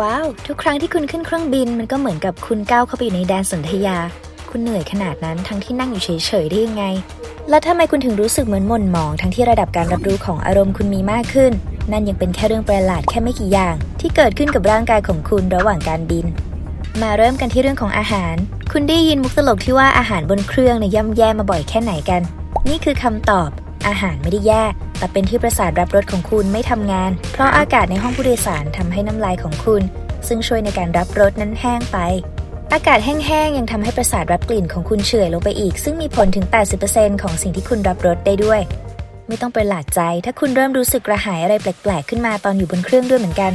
ว้าว ทุกครั้งที่คุณขึ้นเครื่องบินมันก็เหมือนกับคุณก้าวเข้าไปอยู่ในแดนสนธยา คุณเหนื่อยขนาดนั้นทั้งที่นั่งอยู่เฉยๆได้ยังไง แล้วทำไมคุณถึงรู้สึกเหมือนหม่นหมองทั้งที่ระดับการรับรู้ของอารมณ์คุณมีมากขึ้น นั่นยังเป็นแค่เรื่องประหลาดแค่ไม่กี่อย่าง ที่เกิดขึ้นกับร่างกายของคุณระหว่างการบิน มาเริ่มกันที่เรื่องของอาหาร คุณได้ยินมุกตลกที่ว่าอาหารบนเครื่องเนี่ยย่ำแย่มาบ่อยแค่ไหนกัน นี่คือคำตอบ อาหารไม่ได้แย่ แต่เป็นที่ประสาทรับรสของคุณไม่ทำงาน เพราะอากาศในห้องผู้โดยสารทำให้น้ำลายของคุณ ซึ่งช่วยในการรับรสนั้นแห้งไป อากาศแห้งๆยังทำให้ประสาทรับกลิ่นของคุณเฉื่อยลงไปอีก ซึ่งมีผลถึง 80%ของสิ่งที่คุณรับรสได้ด้วย ไม่ต้องประหลาดใจ ถ้าคุณเริ่มรู้สึกกระหายอะไรแปลกๆ ขึ้นมาตอนอยู่บนเครื่องด้วยเหมือนกัน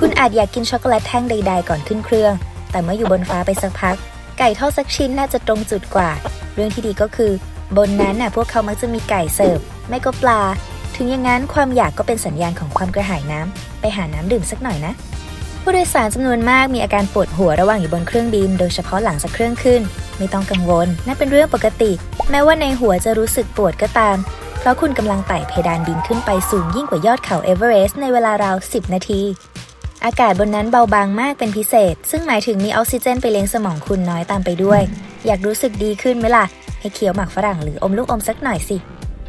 คุณอาจอยากกินช็อกโกแลตแท่งใด ๆ ก่อนขึ้นเครื่อง แต่เมื่ออยู่บนฟ้าไปสักพัก ไก่ทอดสักชิ้นน่าจะตรงจุดกว่า เรื่องที่ดีก็คือ บนนั้นน่ะพวกเขามักจะมีไก่เสิร์ฟไม่ก็ปลา ถึงอย่างนั้นความอยากก็เป็นสัญญาณของความกระหายน้ำไปหาน้ำดื่มสักหน่อยนะ ผู้โดยสารจำนวนมากมีอาการปวดหัวระหว่างอยู่บนเครื่องบิน โดยเฉพาะหลังจากเครื่องขึ้น ไม่ต้องกังวลนั่นเป็นเรื่องปกติ แม้ว่าในหัวจะรู้สึกปวดก็ตาม เพราะคุณกำลังไต่เพดานบินขึ้นไปสูงยิ่งกว่ายอดเขาเอเวอเรสต์ในเวลาราว 10 นาทีอากาศบนนั้นเบาบางมากเป็นพิเศษ ซึ่งหมายถึงมีออกซิเจนไปเลี้ยงสมองคุณน้อยตามไปด้วย อยากรู้สึกดีขึ้นไหมล่ะ ให้เคี้ยวหมากฝรั่งหรืออมลูกอมสักหน่อยสิ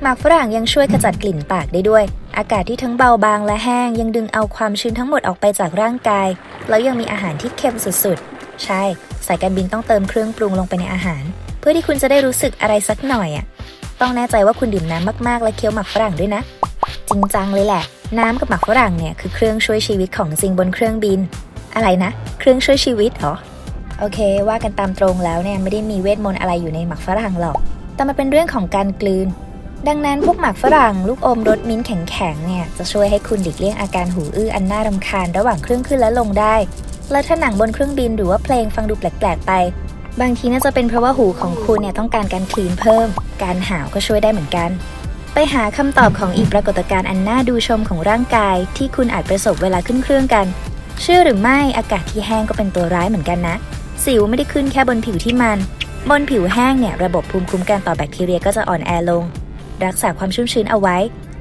หมากฝรั่งยังช่วยขจัดกลิ่นปากได้ด้วย อากาศที่ทั้งเบาบางและแห้งยังดึงเอาความชื้นทั้งหมดออกไปจากร่างกาย แล้วยังมีอาหารที่เค็มสุดๆ ใช่ สายการบินต้องเติมเครื่องปรุงลงไปในอาหาร เพื่อที่คุณจะได้รู้สึกอะไรสักหน่อยอะ ต้องแน่ใจว่าคุณดื่มน้ำมากๆ และเคี้ยวหมากฝรั่งด้วยนะ จริงจังเลยแหละ น้ำกับหมากฝรั่งเนี่ยคือเครื่องช่วยชีวิตของจริงบนเครื่องบิน อะไรนะ เครื่องช่วยชีวิตเหรอ โอเค ว่ากันตามตรงแล้วเนี่ยไม่ได้มีเวทมนต์อะไรอยู่ในหมากฝรั่งหรอก แต่มันเป็นเรื่องของการกลืน ดังนั้นพวกหมากฝรั่ง ลูกอมรสมิ้นท์แข็งๆเนี่ยจะช่วยให้คุณหลีกเลี่ยงอาการหูอื้ออันน่ารำคาญระหว่างเครื่องขึ้นและลงได้ แล้วถ้าหนังบนเครื่องบินหรือว่าเพลงฟังดูแปลกๆไป บางทีน่าจะเป็นเพราะว่าหูของคุณเนี่ยต้องการการคลีนเพิ่ม การหาวก็ช่วยได้เหมือนกัน ไปหาคำตอบของอีกปรากฏการณ์อันน่าดูชมของร่างกาย ที่คุณอาจประสบเวลาขึ้นเครื่องกัน เชื่อหรือไม่อากาศที่แห้งก็เป็นตัวร้ายเหมือนกันนะ สิวไม่ได้ขึ้นแค่บนผิวที่มัน บนผิวแห้งเนี่ยระบบภูมิคุ้มกันต่อแบคทีเรียก็จะอ่อนแอลง รักษาความชุ่มชื้นเอาไว้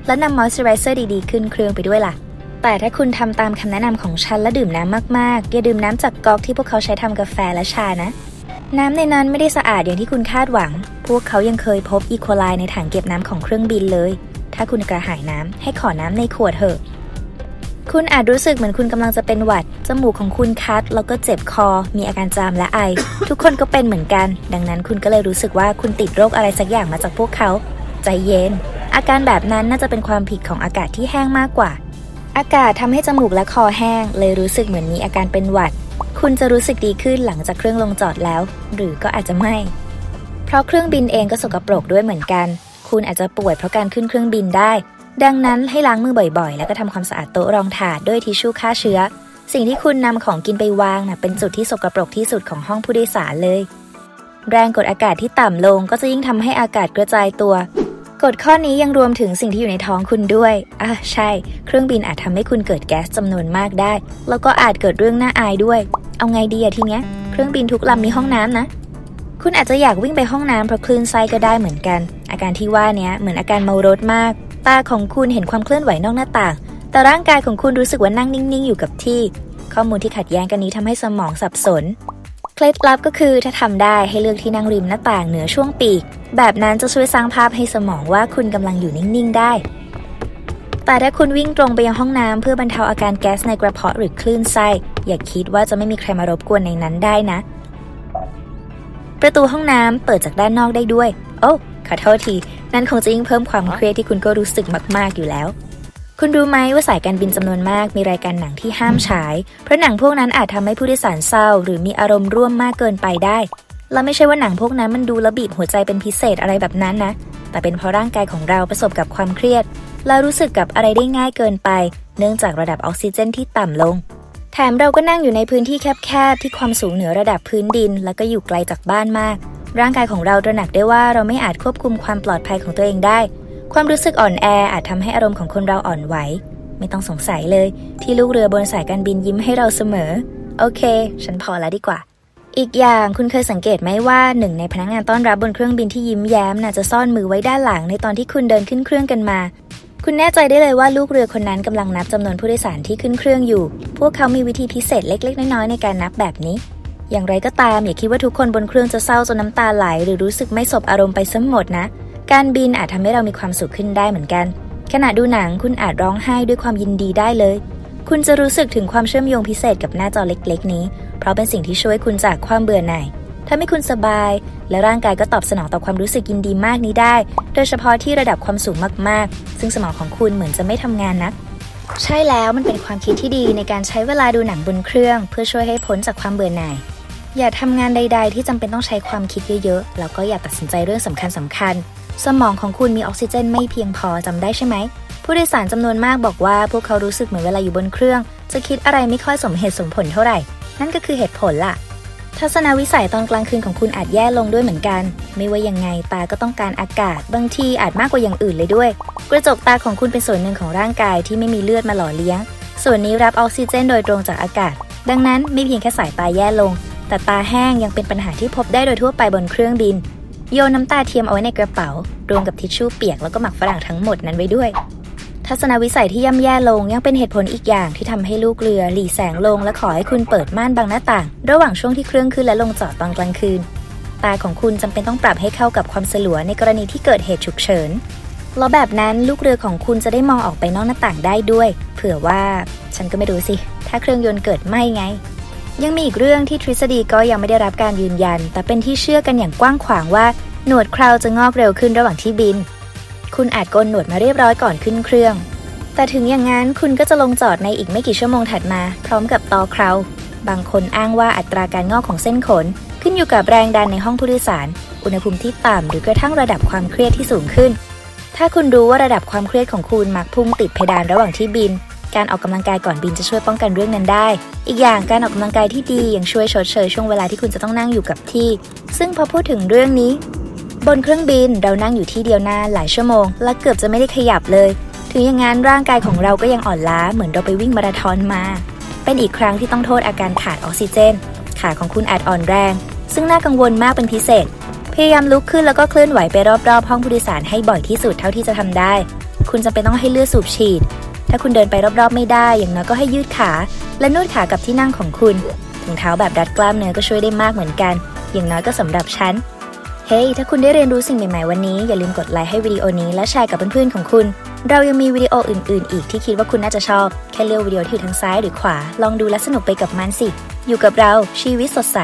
และนำมอยส์เจอไรเซอร์ดีๆ ขึ้นเครื่องไปด้วยล่ะ แต่ถ้าคุณทำตามคำแนะนำของฉันและดื่มน้ำมากๆอย่าดื่มน้ำจากก๊อกที่พวกเขาใช้ทำกาแฟและชานะ น้ำในนั้นไม่ได้สะอาดอย่างที่คุณคาดหวัง พวกเขายังเคยพบอีโคไลในถังเก็บน้ำของเครื่องบินเลย ถ้าคุณกระหายน้ำให้ขอน้ำในขวดเถอะ คุณอาจรู้สึกเหมือนคุณกำลังจะเป็นหวัด จมูกของคุณคัด แล้วก็เจ็บคอ มีอาการจามและไอ ทุกคนก็เป็นเหมือนกัน ดังนั้นคุณก็เลยรู้สึกว่าคุณติดโรคอะไรสักอย่างมาจากพวกเขา ใจเย็น อาการแบบนั้นน่าจะเป็นความผิดของอากาศที่แห้งมากกว่า อากาศทำให้จมูกและคอแห้ง เลยรู้สึกเหมือนมีอาการเป็นหวัด คุณจะรู้สึกดีขึ้นหลังจากเครื่องลงจอดแล้ว หรือก็อาจจะไม่ เพราะเครื่องบินเองก็สกปรกด้วยเหมือนกัน คุณอาจจะป่วยเพราะการขึ้นเครื่องบินได้ ดังนั้นให้ล้างมือบ่อยๆ แล้วก็ทำความสะอาดโต๊ะรองถาดด้วยทิชชู่ฆ่าเชื้อ สิ่งที่คุณนำของกินไปวางน่ะเป็นจุดที่สกปรกที่สุดของห้องผู้โดยสารเลย แรงกดอากาศที่ต่ำลงก็จะยิ่งทำให้อากาศกระจายตัว กฎข้อนี้ยังรวมถึงสิ่งที่อยู่ในท้องคุณด้วยอะใช่ เครื่องบินอาจทำให้คุณเกิดแก๊สจำนวนมากได้ แล้วก็อาจเกิดเรื่องน่าอายด้วย เอาไงดีอะทีเนี้ย เครื่องบินทุกลำมีห้องน้ำนะคุณอาจจะอยากวิ่งไปห้องน้ำเพราะคลื่นไส้ก็ได้เหมือนกัน อาการที่ว่าเนี้ยเหมือนอาการเมารถมาก ตาของคุณเห็นความเคลื่อนไหวนอกหน้าต่าง แต่ร่างกายของคุณรู้สึกว่านั่งนิ่ง ๆ อยู่กับที่ ข้อมูลที่ขัดแย้งกันนี้ทำให้สมองสับสน เคล็ดลับก็คือถ้าทำได้ให้เลือกที่นั่งริมหน้าต่างเหนือช่วงปีก แบบนั้นจะช่วยสร้างภาพให้สมองว่าคุณกำลังอยู่นิ่ง ๆ ได้ แต่ถ้าคุณวิ่งตรงไปยังห้องน้ำเพื่อบรรเทาอาการแก๊สในกระเพาะหรือคลื่นไส้ อย่าคิดว่าจะไม่มีใครมารบกวนในนั้นได้นะ ประตูห้องน้ำเปิดจากด้านนอกได้ด้วย โอ้ ขอโทษที นั่นคงจะยิ่งเพิ่มความเครียดที่คุณก็รู้สึกมาก ๆ อยู่แล้ว คุณรู้ไหมว่าสายการบินจำนวนมากมีรายการหนังที่ห้ามฉาย เพราะหนังพวกนั้นอาจทำให้ผู้โดยสารเศร้า หรือมีอารมณ์ร่วมมากเกินไปได้ และไม่ใช่ว่าหนังพวกนั้นมันดูแล้วบีบหัวใจเป็นพิเศษอะไรแบบนั้นนะ แต่เป็นเพราะร่างกายของเราประสบกับความเครียด และรู้สึกกับอะไรได้ง่ายเกินไป เนื่องจากระดับออกซิเจนที่ต่ำลงแถมเราก็นั่งอยู่ในพื้นที่แคบๆ ที่ความสูงเหนือระดับพื้นดิน และก็อยู่ไกลจากบ้านมาก ร่างกายของเราตระหนักได้ว่าเราไม่อาจควบคุมความปลอดภัยของตัวเองได้ ความรู้สึกอ่อนแออาจทำให้อารมณ์ของคนเราอ่อนไหว ไม่ต้องสงสัยเลย ที่ลูกเรือบนสายการบินยิ้มให้เราเสมอ โอเค ฉันพอแล้วดีกว่า อีกอย่างคุณเคยสังเกตไหมว่าหนึ่งในพนักงานต้อนรับบนเครื่องบินที่ยิ้มแย้มน่ะจะซ่อนมือไว้ด้านหลังในตอนที่คุณเดินขึ้นเครื่องกันมาคุณแน่ใจได้เลยว่าลูกเรือคนนั้นกำลังนับจำนวนผู้โดยสารที่ขึ้นเครื่องอยู่ พวกเขามีวิธีพิเศษเล็ก ๆ น้อยๆในการนับแบบนี้ อย่างไรก็ตามอย่าคิดว่าทุกคนบนเครื่องจะเศร้าจนน้ำตาไหล หรือรู้สึกไม่สบอารมณ์ไปซะหมดนะ การบินอาจทำให้เรามีความสุขขึ้นได้เหมือนกัน ขณะดูหนังคุณอาจร้องไห้ด้วยความยินดีได้เลย คุณจะรู้สึกถึงความเชื่อมโยงพิเศษกับหน้าจอเล็ก ๆ นี้ เพราะเป็นสิ่งที่ช่วยคุณจากความเบื่อหน่ายทำให้คุณสบาย และร่างกายก็ตอบสนองต่อความรู้สึกยินดีมากนี้ได้ โดยเฉพาะที่ระดับความสูงมากๆ ซึ่งสมองของคุณเหมือนจะไม่ทำงานนักใช่แล้วมันเป็นความคิดที่ดีในการใช้เวลาดูหนังบนเครื่อง เพื่อช่วยให้พ้นจากความเบื่อหน่าย อย่าทำงานใด ๆ ที่จำเป็นต้องใช้ความคิดเยอะๆ แล้วก็อย่าตัดสินใจเรื่องสำคัญสคัญๆสมองของคุณมีออกซิเจนไม่เพียงพอจำได้ใช่ไหม ผู้โดยสารจำนวนมากบอกว่าพวกเขารู้สึกเหมือนเวลาอยู่บนเครื่อง จะคิดอะไรไม่ค่อยสมเหตุสมผลเท่าไหร่ นั่นก็คือเหตุผลล่ะ ทัศนวิสัยตอนกลางคืนของคุณอาจแย่ลงด้วยเหมือนกัน ไม่ว่ายังไงตาก็ต้องการอากาศ บางทีอาจมากกว่าอย่างอื่นเลยด้วย กระจกตาของคุณเป็นส่วนหนึ่งของร่างกายที่ไม่มีเลือดมาหล่อเลี้ยง ส่วนนี้รับออกซิเจน โดยตรงจากอากาศ ดังนั้นไม่เพียงแค่สายตาแย่ลง แต่ตาแห้งยังเป็นปัญหาที่พบได้โดยทั่วไปบนเครื่องบิน โยนน้ำตาเทียมเอาไว้ในกระเป๋า รวมกับทิชชู่เปียกแล้วก็หมักฝรั่งทั้งหมดนั้นไว้ด้วย ทัศนวิสัยที่ย่ำแย่ลงยังเป็นเหตุผลอีกอย่างที่ทำให้ลูกเรือหลีแสงลง และขอให้คุณเปิดม่านบังหน้าต่าง ระหว่างช่วงที่เครื่องขึ้นและลงจอดตอนกลางคืน ตาของคุณจำเป็นต้องปรับให้เข้ากับความสลัวในกรณีที่เกิดเหตุฉุกเฉินแล้วแบบนั้นลูกเรือของคุณจะได้มองออกไปนอกหน้าต่างได้ด้วย เผื่อว่าฉันก็ไม่รู้สิ ถ้าเครื่องยนต์เกิดไหม้ไง ยังมีอีกเรื่องที่ทฤษฎีก็ยังไม่ได้รับการยืนยัน แต่เป็นที่เชื่อกันอย่างกว้างขวางว่าหนวดคราวจะงอกเร็วขึ้นระหว่างที่บิน คุณอาจโกนหนวดมาเรียบร้อยก่อนขึ้นเครื่อง แต่ถึงอย่างนั้นคุณก็จะลงจอดในอีกไม่กี่ชั่วโมงถัดมา พร้อมกับตอคราวบางคนอ้างว่าอัตราการงอกของเส้นขน ขึ้นอยู่กับแรงดันในห้องผู้โดยสาร อุณหภูมิที่ต่ำหรือกระทั่งระดับความเครียดที่สูงขึ้น ถ้าคุณรู้ว่าระดับความเครียดของคุณมักพุ่งติดเพดานระหว่างที่บิน การออกกำลังกายก่อนบินจะช่วยป้องกันเรื่องนั้นได้ อีกอย่างการออกกำลังกายที่ดียังช่วยชดเชยช่วงเวลาที่คุณจะต้องนั่งอยู่กับที่ ซึ่งพอพูดถึงเรื่องนี้ บนเครื่องบินเรานั่งอยู่ที่เดียวนานหลายชั่วโมง และเกือบจะไม่ได้ขยับเลย ถึงอย่างนั้นร่างกายของเราก็ยังอ่อนล้าเหมือนเราไปวิ่งมาราธอนมา เป็นอีกครั้งที่ต้องโทษอาการขาดออกซิเจน ขาของคุณอาจอ่อนแรง ซึ่งน่ากังวลมากเป็นพิเศษ พยายามลุกขึ้นแล้วก็เคลื่อนไหวไปรอบๆห้องผู้โดยสารให้บ่อยที่สุดเท่าที่จะทำได้ คุณจำเป็นต้องให้เลือดสูบฉีด ถ้าคุณเดินไปรอบๆไม่ได้อย่างน้อยก็ให้ยืดขา และนวดขากับที่นั่งของคุณถุงเท้าแบบรัดกล้ามเนื้อก็ช่วยได้มากเหมือนกัน อย่างน้อยก็สำหรับฉันเฮ้ยถ้าคุณได้เรียนรู้สิ่งใหม่ ๆ วันนี้ อย่าลืมกดไลค์ให้วิดีโอนี้และแชร์กับเพื่อนๆของคุณ เรายังมีวิดีโออื่น ๆ อีกที่คิดว่าคุณน่าจะชอบ แค่เลือกวิดีโอที่อยู่ทางซ้ายหรือขวา ลองดูและสนุกไปกับมันสิ อยู่กับเราชีวิตสดใส